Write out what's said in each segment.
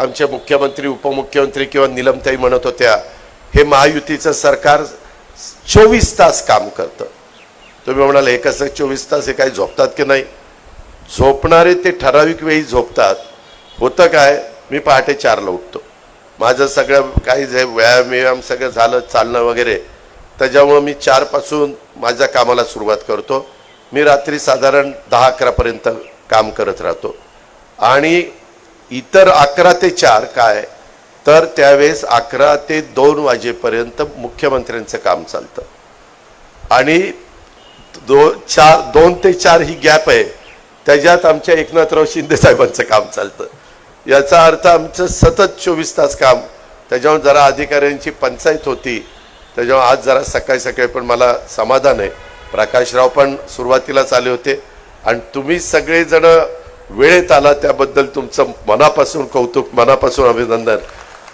आमचे मुख्यमंत्री उपमुख्यमंत्री किंवा निलमताई म्हणत होत्या हे महायुतीचं सरकार चोवीस तास काम करतं. तुम्ही म्हणाल हे कसं चोवीस तास? हे काही झोपतात की नाही? झोपणारे ते ठराविक वेळी झोपतात. होतं काय? मी पहाटे चारला उठतो. माझं सगळं काही जे व्यायाम व्यायाम सगळं झालं चालणं वगैरे त्याच्यामुळं मी चारपासून माझ्या कामाला सुरुवात करतो. मी रात्री साधारण दहा अकरापर्यंत काम करत राहतो. आणि इतर अकरा ते चार काय? तर त्यावेळेस अकरा ते दोन वाजेपर्यंत मुख्यमंत्र्यांचं काम चालतं. आणि दो चार दोन ते चार ही गॅप आहे. त्याच्यात आमच्या एकनाथराव शिंदे साहेबांचं काम चालतं. याचा अर्थ आमचं सतत चोवीस तास काम. त्याच्यावर जरा अधिकाऱ्यांची पंचायत होती. त्याच्यावर आज जरा सकाळी सकाळी पण मला समाधान आहे. प्रकाशराव पण सुरुवातीलाच आले होते. आणि तुम्ही सगळेजणं वेळेत आला त्याबद्दल तुमचं मनापासून कौतुक मनापासून अभिनंदन.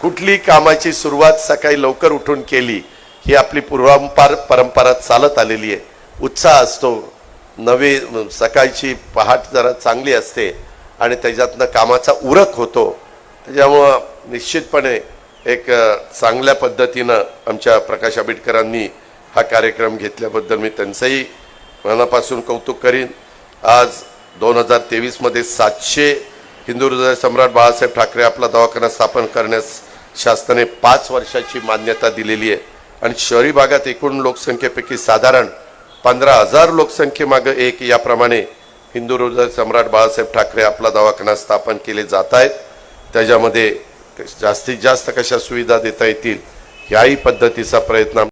कुठली कामाची सुरुवात सकाळी लवकर उठून केली ही आपली पूर्वांपार परंपरा चालत आलेली आहे. उत्साह असतो. नवे सकाळची पहाट जरा चांगली असते आणि त्याच्यातनं कामाचा उरक होतो. त्याच्यामुळं निश्चितपणे एक चांगल्या पद्धतीनं आमच्या प्रकाश आंबेडकरांनी हा कार्यक्रम घेतल्याबद्दल मी त्यांचंही मनापासून कौतुक करीन. आज दोन हजार तेवीसमध्ये सातशे हिंदू हृदय सम्राट बाळासाहेब ठाकरे आपला दवाखाना स्थापन करण्यास शासनाने पाच वर्षाची मान्यता दिलेली आहे. आणि शहरी भागात एकूण लोकसंख्येपैकी साधारण पंधरा हजार लोकसंख्येमागं एक. याप्रमाणे हिंदू हृदय सम्राट बाळासाहेब ठाकरे आपला दवाखाना स्थापन केले जात आहेत. त्याच्यामध्ये जास्तीत जास्त कशा सुविधा देता येतील याही पद्धतीचा प्रयत्न